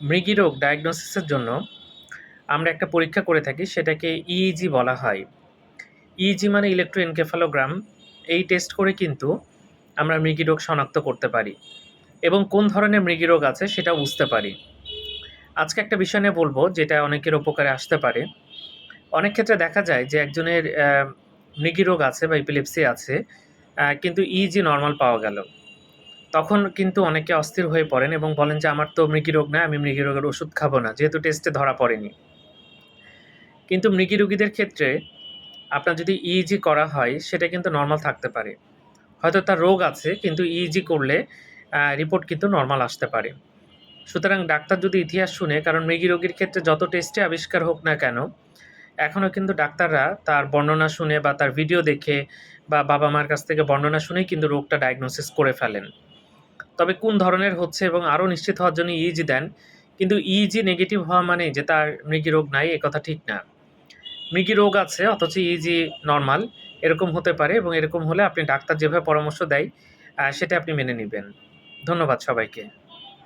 মৃগী রোগ ডায়াগনোসিসের জন্য আমরা একটা পরীক্ষা করে থাকি, সেটাকে ইইজি বলা হয়। ইইজি মানে ইলেকট্রোএনকেফালোগ্রাম এই টেস্ট করে কিন্তু আমরা মৃগী রোগ শনাক্ত করতে পারি এবং কোন ধরনের মৃগী রোগ আছে সেটা বুঝতে পারি। আজকে একটা বিষয় নিয়ে বলব, যেটা অনেকের উপকারে আসতে পারে। অনেক ক্ষেত্রে দেখা যায় যে একজনের মৃগী রোগ আছে বা ইপিলেপসি আছে কিন্তু ইজি নর্মাল পাওয়া গেল। তখন কিন্তু অনেকে অস্থির হয়ে পড়েন এবং বলেন যে, আমার তো মৃগী রোগ নয় আমি মৃগী রোগের ওষুধ খাব না। যেহেতু টেস্টে ধরা পড়েনি। কিন্তু মৃগী রোগীদের ক্ষেত্রে আপনার যদি ইইজি করা হয়, সেটা কিন্তু নর্মাল থাকতে পারে। হয়তো তার রোগ আছে, কিন্তু ইইজি করলে রিপোর্ট কিন্তু নর্মাল আসতে পারে। সুতরাং ডাক্তার যদি ইতিহাস শুনে, কারণ মৃগী রোগীর ক্ষেত্রে যত টেস্টে আবিষ্কার হোক না কেন এখনও কিন্তু ডাক্তাররা তার বর্ণনা শুনে বা তার ভিডিও দেখে বা বাবা মার কাছ থেকে বর্ণনা শুনেই কিন্তু রোগটা ডায়াগনোসিস করে ফেলেন। তবে কোন ধরনের হচ্ছে এবং আরও নিশ্চিত হওয়ার জন্য ইজি দেন। কিন্তু ইজি নেগেটিভ হওয়া মানে যে তার মৃগী রোগ নাই, এ কথা ঠিক না। মৃগী রোগ আছে, অথচ ইজি নর্মাল এরকম হতে পারে এবং এরকম হলে আপনি ডাক্তার যেভাবে পরামর্শ দেয় সেটা আপনি মেনে নেবেন। ধন্যবাদ সবাইকে।